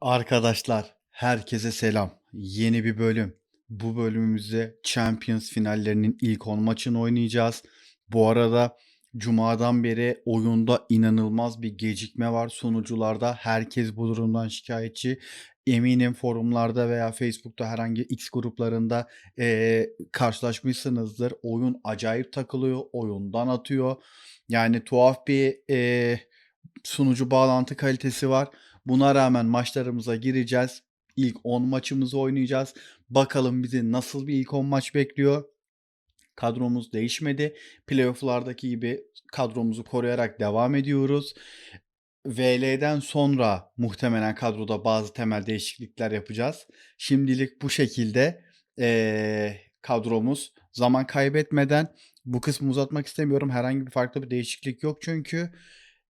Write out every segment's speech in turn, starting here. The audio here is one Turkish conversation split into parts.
Arkadaşlar herkese selam. Yeni bir bölüm. Bu bölümümüzde Champions finallerinin ilk 10 maçını oynayacağız. Bu arada Cuma'dan beri oyunda inanılmaz bir gecikme var sunucularda. Herkes bu durumdan şikayetçi. Eminim forumlarda veya Facebook'ta herhangi X gruplarında eee, karşılaşmışsınızdır. Oyun acayip takılıyor. Oyundan atıyor. Yani tuhaf bir eee, sunucu bağlantı kalitesi var. Buna rağmen maçlarımıza gireceğiz. İlk 10 maçımızı oynayacağız. Bakalım bizi nasıl bir ilk 10 maç bekliyor. Kadromuz değişmedi. Playoff'lardaki gibi kadromuzu koruyarak devam ediyoruz. VL'den sonra muhtemelen kadroda bazı temel değişiklikler yapacağız. Şimdilik bu şekilde eee, kadromuz. Zaman kaybetmeden bu kısmı uzatmak istemiyorum. Herhangi bir farklı bir değişiklik yok çünkü.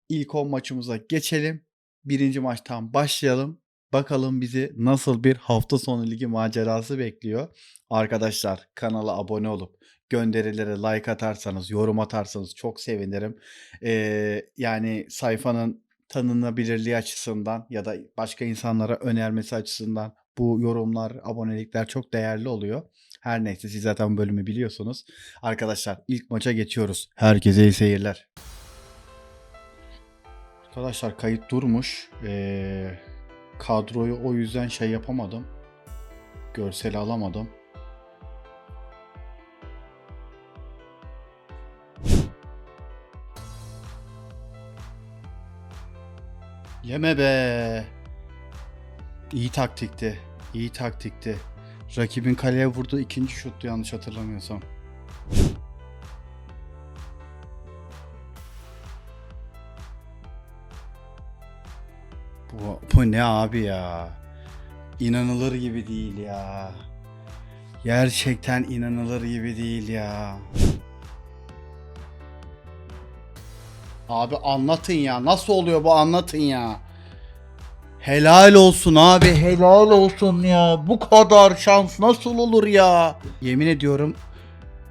İlk 10 maçımıza geçelim. Birinci maçtan başlayalım. Bakalım bizi nasıl bir hafta sonu ligi macerası bekliyor. Arkadaşlar kanala abone olup gönderilere like atarsanız, yorum atarsanız çok sevinirim. Ee, yani sayfanın tanınabilirliği açısından ya da başka insanlara önermesi açısından bu yorumlar, abonelikler çok değerli oluyor. Her neyse siz zaten bölümü biliyorsunuz. Arkadaşlar ilk maça geçiyoruz. Herkese iyi seyirler. Arkadaşlar kayıt durmuş. Ee, kadroyu o yüzden şey yapamadım. Görseli alamadım. Yeme be. İyi taktikti. İyi taktikti. Rakibin kaleye vurduğu ikinci şuttu yanlış hatırlamıyorsam. Bu, bu ne abi ya? İnanılır gibi değil ya. Gerçekten inanılır gibi değil ya. Abi anlatın ya. Nasıl oluyor bu anlatın ya. Helal olsun abi. Helal olsun ya. Bu kadar şans nasıl olur ya? Yemin ediyorum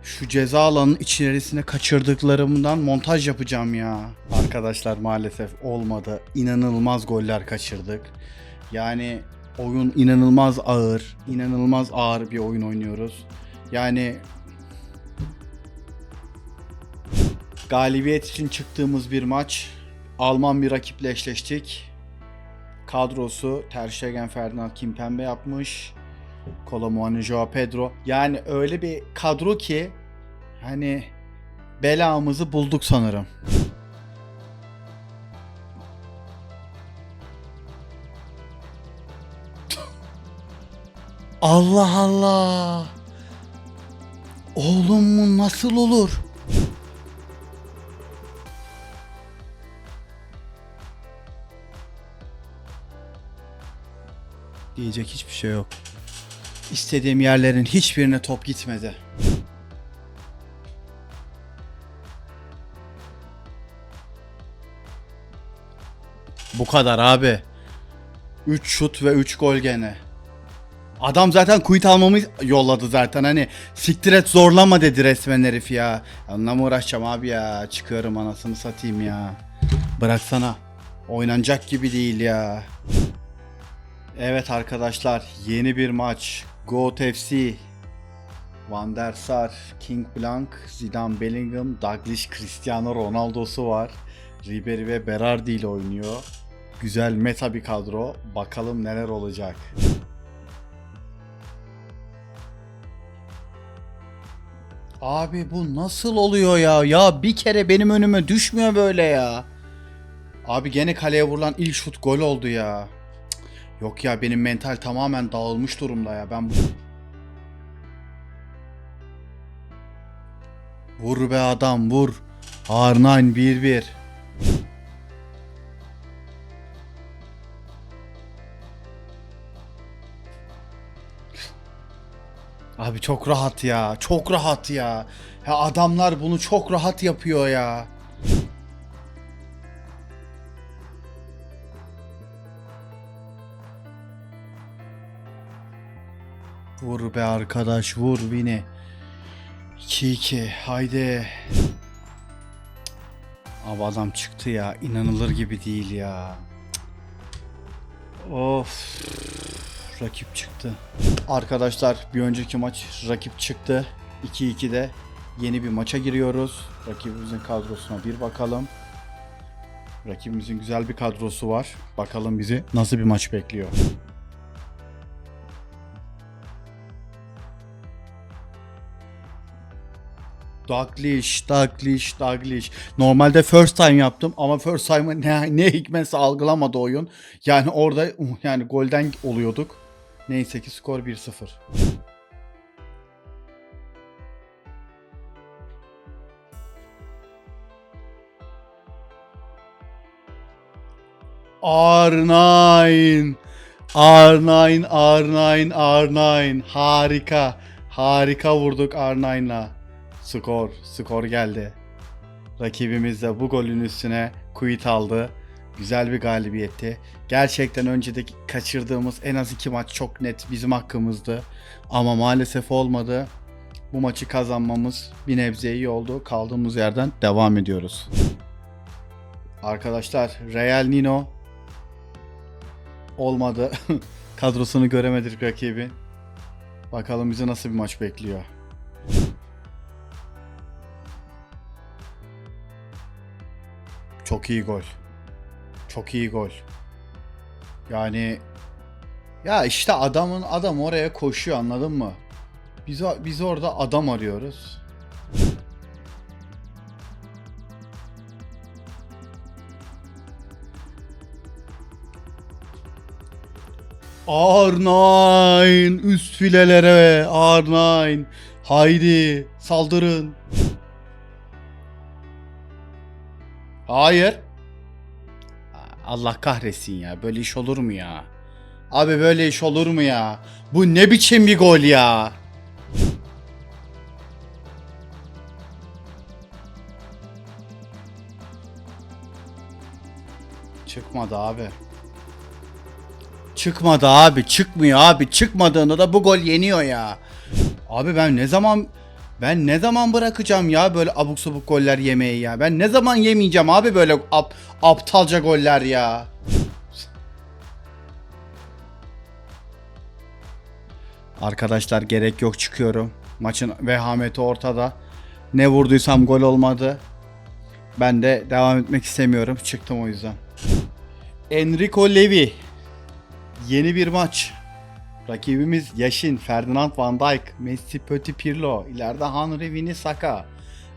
şu ceza alanının içerisine kaçırdıklarımdan montaj yapacağım ya. Arkadaşlar maalesef olmadı. İnanılmaz goller kaçırdık. Yani oyun inanılmaz ağır. inanılmaz ağır bir oyun oynuyoruz. Yani galibiyet için çıktığımız bir maç. Alman bir rakiple eşleştik. Kadrosu Ter Stegen, Ferdinand Kimpembe yapmış. Colomboani, Joao Pedro. Yani öyle bir kadro ki hani belamızı bulduk sanırım. Allah Allah. Oğlum bu nasıl olur? Diyecek hiçbir şey yok. İstediğim yerlerin hiçbirine top gitmedi. Bu kadar abi. 3 şut ve 3 gol gene. Adam zaten quit almamı yolladı zaten hani siktir et zorlama dedi resmen herif ya. Onunla mı uğraşacağım abi ya çıkıyorum anasını satayım ya. Bıraksana. Oynanacak gibi değil ya. Evet arkadaşlar yeni bir maç. Goat FC. Van der Sar, King Blanc, Zidane Bellingham, Douglas Cristiano Ronaldo'su var. Ribery ve Berardi ile oynuyor. Güzel meta bir kadro. Bakalım neler olacak. Abi bu nasıl oluyor ya? Ya bir kere benim önüme düşmüyor böyle ya. Abi gene kaleye vurulan ilk şut gol oldu ya. Yok ya benim mental tamamen dağılmış durumda ya. Ben bu... Vur be adam vur. R9 1-1. Abi çok rahat ya. Çok rahat ya. Ya adamlar bunu çok rahat yapıyor ya. Vur be arkadaş vur Vini. 2-2 haydi. Abi adam çıktı ya inanılır gibi değil ya. Of. Rakip çıktı. Arkadaşlar bir önceki maç rakip çıktı. 2-2'de yeni bir maça giriyoruz. Rakibimizin kadrosuna bir bakalım. Rakibimizin güzel bir kadrosu var. Bakalım bizi nasıl bir maç bekliyor. Daglish, Daglish, Daglish. Normalde first time yaptım ama first time'ı ne, ne hikmetse algılamadı oyun. Yani orada uh, yani golden oluyorduk. Neyse ki skor 1-0. R9 R9 R9 R9 harika harika vurduk R9'la skor skor geldi. Rakibimiz de bu golün üstüne quit aldı. Güzel bir galibiyetti. Gerçekten öncedeki kaçırdığımız en az iki maç çok net bizim hakkımızdı. Ama maalesef olmadı. Bu maçı kazanmamız bir nebze iyi oldu. Kaldığımız yerden devam ediyoruz. Arkadaşlar Real Nino olmadı. Kadrosunu göremedik rakibin. Bakalım bizi nasıl bir maç bekliyor. Çok iyi gol. Çok iyi gol. Yani ya işte adamın adam oraya koşuyor anladın mı? Biz biz orada adam arıyoruz. R9 üst filelere R9 haydi saldırın. Hayır. Allah kahretsin ya böyle iş olur mu ya? Abi böyle iş olur mu ya? Bu ne biçim bir gol ya? Çıkmadı abi. Çıkmadı abi çıkmıyor abi çıkmadığında da bu gol yeniyor ya. Abi ben ne zaman ben ne zaman bırakacağım ya böyle abuk sabuk goller yemeyi ya. Ben ne zaman yemeyeceğim abi böyle ap, aptalca goller ya. Arkadaşlar gerek yok çıkıyorum. Maçın vehameti ortada. Ne vurduysam gol olmadı. Ben de devam etmek istemiyorum. Çıktım o yüzden. Enrico Levi Yeni bir maç. Rakibimiz Yaşin, Ferdinand van Dijk, Messi, Petit Pirlo, ileride Henry, Vini, Saka.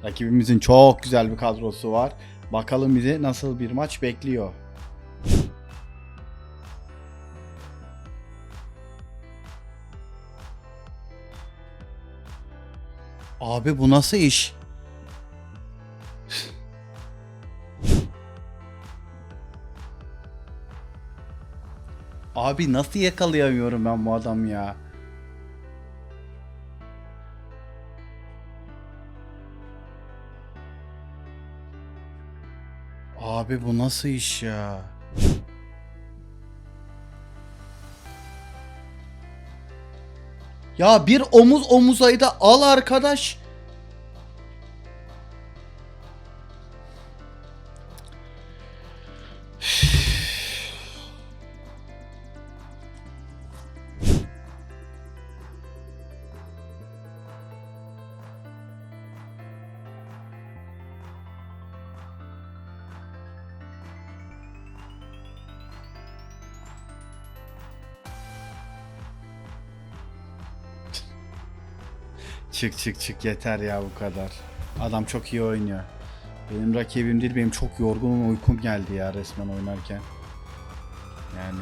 Rakibimizin çok güzel bir kadrosu var. Bakalım bizi nasıl bir maç bekliyor. Abi bu nasıl iş? Abi nasıl yakalayamıyorum ben bu adam ya? Abi bu nasıl iş ya? Ya bir omuz omuzayı da al arkadaş. Çık çık çık yeter ya bu kadar. Adam çok iyi oynuyor. Benim rakibim değil benim çok yorgunum uykum geldi ya resmen oynarken. Yani.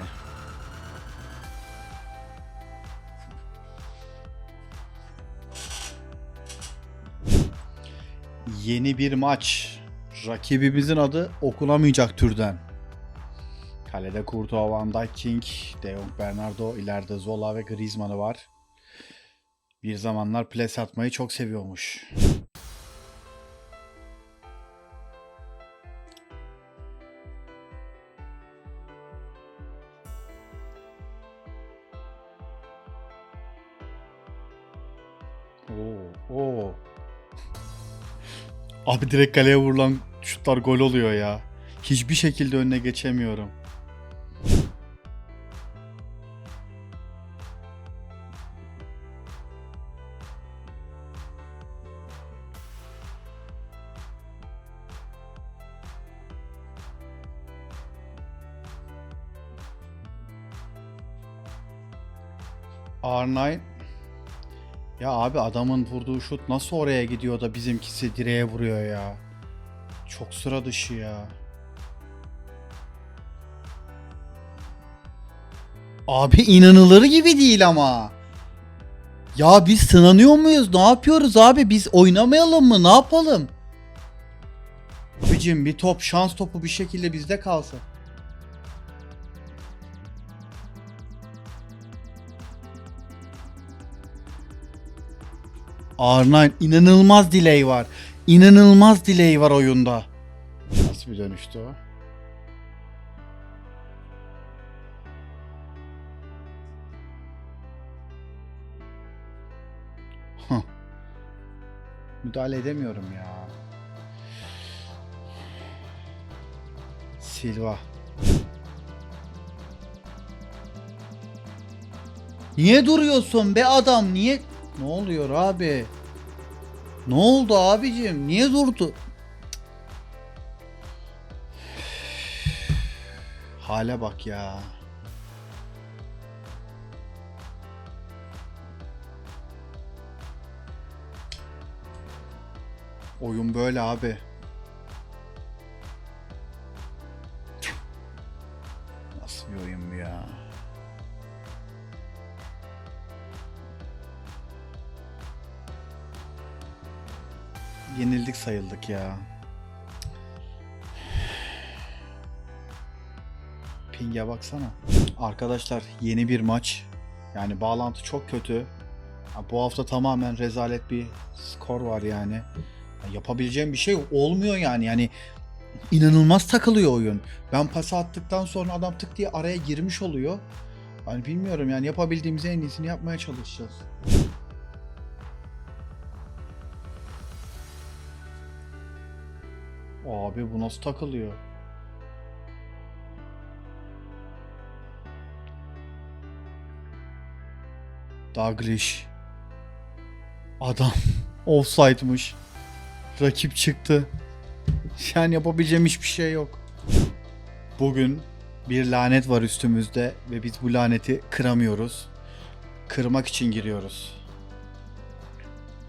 Yeni bir maç. Rakibimizin adı okunamayacak türden. Kalede Courtois, Van Dijk, King, De Jong, Bernardo, ileride Zola ve Griezmann'ı var. Bir zamanlar ples atmayı çok seviyormuş. Oo, oo. Abi direkt kaleye vurulan şutlar gol oluyor ya. Hiçbir şekilde önüne geçemiyorum. R9 ya abi adamın vurduğu şut nasıl oraya gidiyor da bizimkisi direğe vuruyor ya. Çok sıra dışı ya. Abi inanılır gibi değil ama. Ya biz sınanıyor muyuz? Ne yapıyoruz abi? Biz oynamayalım mı? Ne yapalım? Abicim bir top şans topu bir şekilde bizde kalsın. R9 inanılmaz delay var. İnanılmaz delay var oyunda. Nasıl bir dönüştü o? Müdahale edemiyorum ya. Silva. Niye duruyorsun be adam? Niye? Ne oluyor abi? Ne oldu abicim? Niye durdu? Hale bak ya. Oyun böyle abi. Yenildik sayıldık ya. Ping'e baksana. Arkadaşlar yeni bir maç. Yani bağlantı çok kötü. Bu hafta tamamen rezalet bir skor var yani. Ya yapabileceğim bir şey olmuyor yani. Yani inanılmaz takılıyor oyun. Ben pası attıktan sonra adam tık diye araya girmiş oluyor. Hani bilmiyorum yani yapabildiğimiz en iyisini yapmaya çalışacağız. Abi bu nasıl takılıyor? Daglish. Adam offside'mış. Rakip çıktı. Yani yapabileceğim hiçbir şey yok. Bugün bir lanet var üstümüzde ve biz bu laneti kıramıyoruz. Kırmak için giriyoruz.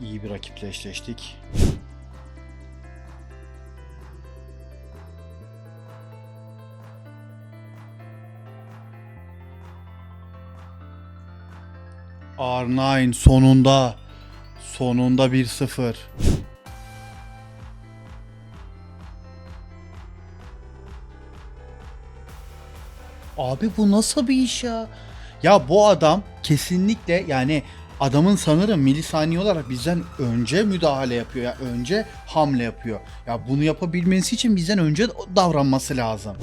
İyi bir rakiple eşleştik. R9 sonunda. Sonunda 1-0. Abi bu nasıl bir iş ya? Ya bu adam kesinlikle yani adamın sanırım milisaniye olarak bizden önce müdahale yapıyor. Ya önce hamle yapıyor. Ya bunu yapabilmesi için bizden önce davranması lazım.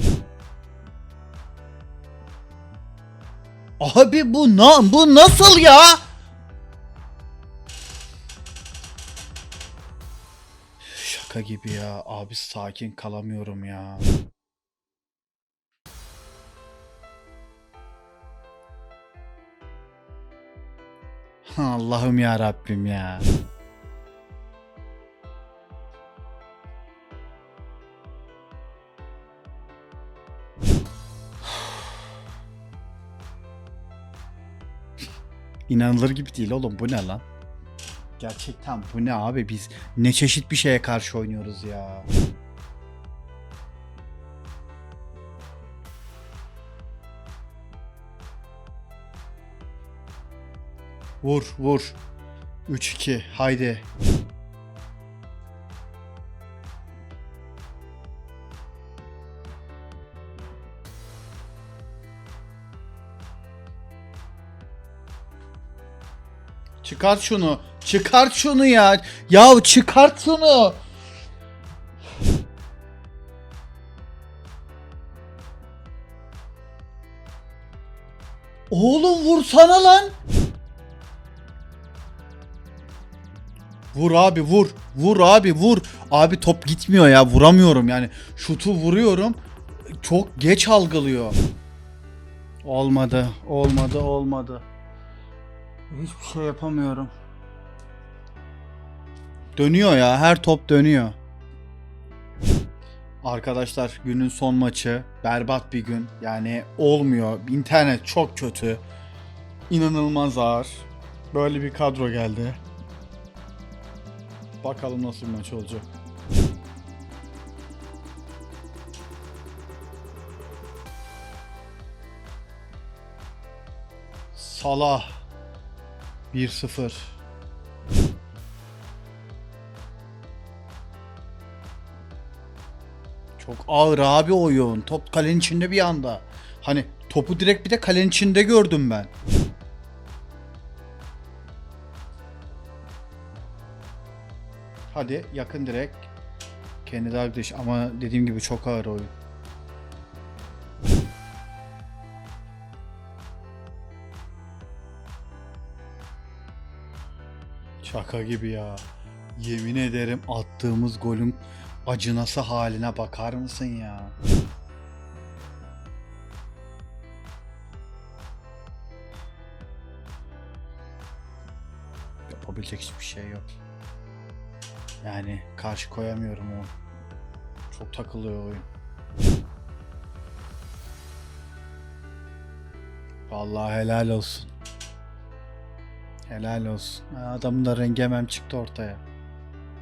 Abi bu na bu nasıl ya? Şaka gibi ya. Abi sakin kalamıyorum ya. Allah'ım ya Rabbim ya. İnanılır gibi değil oğlum bu ne lan? Gerçekten bu ne abi biz ne çeşit bir şeye karşı oynuyoruz ya. Vur vur. 3-2 haydi. Çıkart şunu. Çıkart şunu ya. Ya çıkart şunu. Oğlum vursana lan. Vur abi vur. Vur abi vur. Abi top gitmiyor ya. Vuramıyorum yani. Şutu vuruyorum. Çok geç algılıyor. Olmadı. Olmadı. Olmadı. Hiçbir şey yapamıyorum. Dönüyor ya. Her top dönüyor. Arkadaşlar günün son maçı. Berbat bir gün. Yani olmuyor. İnternet çok kötü. inanılmaz ağır. Böyle bir kadro geldi. Bakalım nasıl bir maç olacak. Salah 1-0. Çok ağır abi oyun. Top kalenin içinde bir anda. Hani topu direkt bir de kalenin içinde gördüm ben. Hadi yakın direkt. Kendi Dalglish ama dediğim gibi çok ağır oyun. Şaka gibi ya. Yemin ederim attığımız golün acınası haline bakar mısın ya? Yapabilecek hiçbir şey yok. Yani karşı koyamıyorum o. Çok takılıyor oyun. Vallahi helal olsun. Helal olsun. Adamın da rengi hemen çıktı ortaya.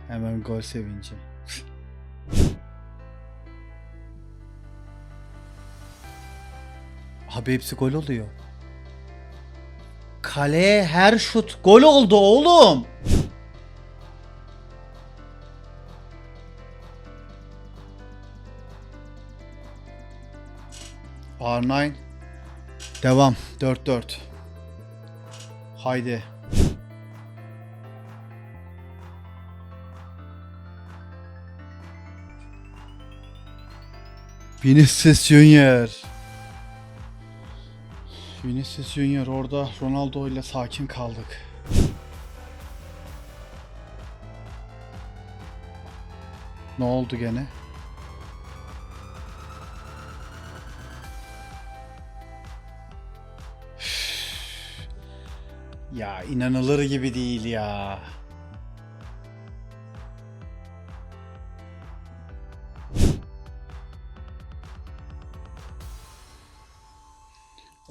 Hemen gol sevinci. Abi hepsi gol oluyor. Kaleye her şut gol oldu oğlum. R9 Devam 4-4 Haydi Vinicius Junior Vinicius Junior orada Ronaldo ile sakin kaldık. Ne oldu gene? Ya inanılır gibi değil ya.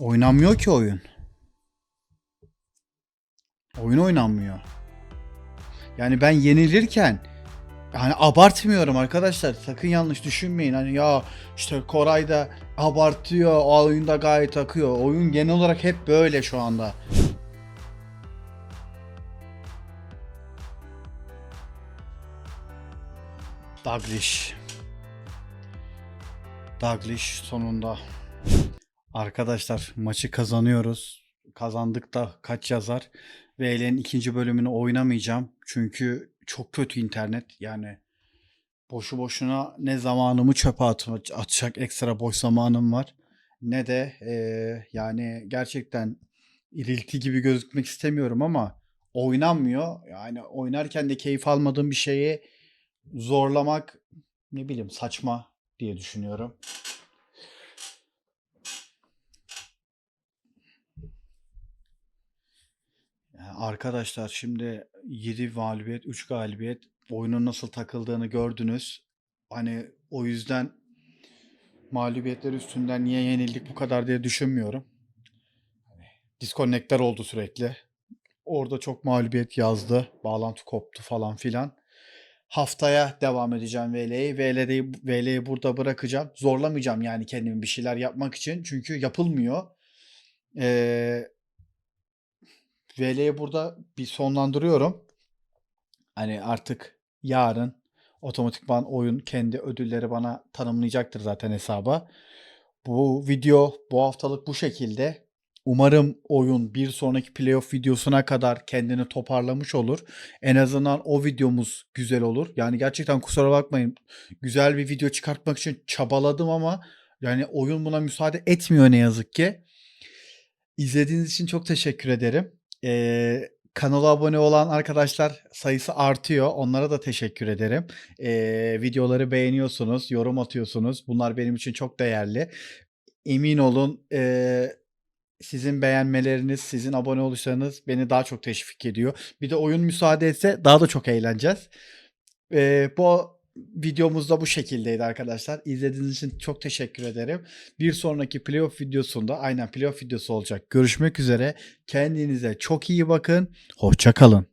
Oynanmıyor ki oyun. Oyun oynanmıyor. Yani ben yenilirken hani abartmıyorum arkadaşlar. Sakın yanlış düşünmeyin. Hani ya işte Koray da abartıyor. O oyunda gayet akıyor. Oyun genel olarak hep böyle şu anda. Daglish. Daglish sonunda. Arkadaşlar maçı kazanıyoruz. Kazandık da kaç yazar. VL'nin ikinci bölümünü oynamayacağım. Çünkü çok kötü internet. Yani boşu boşuna ne zamanımı çöpe atma, atacak ekstra boş zamanım var. Ne de eee, yani gerçekten irilti gibi gözükmek istemiyorum ama oynanmıyor. Yani oynarken de keyif almadığım bir şeyi zorlamak ne bileyim saçma diye düşünüyorum. Arkadaşlar şimdi 7 mağlubiyet, 3 galibiyet oyunun nasıl takıldığını gördünüz. Hani o yüzden mağlubiyetler üstünden niye yenildik bu kadar diye düşünmüyorum. Disconnectler oldu sürekli. Orada çok mağlubiyet yazdı. Bağlantı koptu falan filan. Haftaya devam edeceğim VL'yi. VL'yi, VL'yi burada bırakacağım. Zorlamayacağım yani kendimi bir şeyler yapmak için. Çünkü yapılmıyor. Ee, VL'yi burada bir sonlandırıyorum. Hani artık yarın otomatikman oyun kendi ödülleri bana tanımlayacaktır zaten hesaba. Bu video bu haftalık bu şekilde. Umarım oyun bir sonraki playoff videosuna kadar kendini toparlamış olur. En azından o videomuz güzel olur. Yani gerçekten kusura bakmayın. Güzel bir video çıkartmak için çabaladım ama yani oyun buna müsaade etmiyor ne yazık ki. İzlediğiniz için çok teşekkür ederim. Ee, kanala abone olan arkadaşlar sayısı artıyor. Onlara da teşekkür ederim. Ee, videoları beğeniyorsunuz, yorum atıyorsunuz. Bunlar benim için çok değerli. Emin olun e, sizin beğenmeleriniz, sizin abone oluşlarınız beni daha çok teşvik ediyor. Bir de oyun müsaade etse daha da çok eğleneceğiz. Ee, bu videomuz da bu şekildeydi arkadaşlar. İzlediğiniz için çok teşekkür ederim. Bir sonraki playoff videosunda aynen playoff videosu olacak. Görüşmek üzere. Kendinize çok iyi bakın. Hoşça kalın.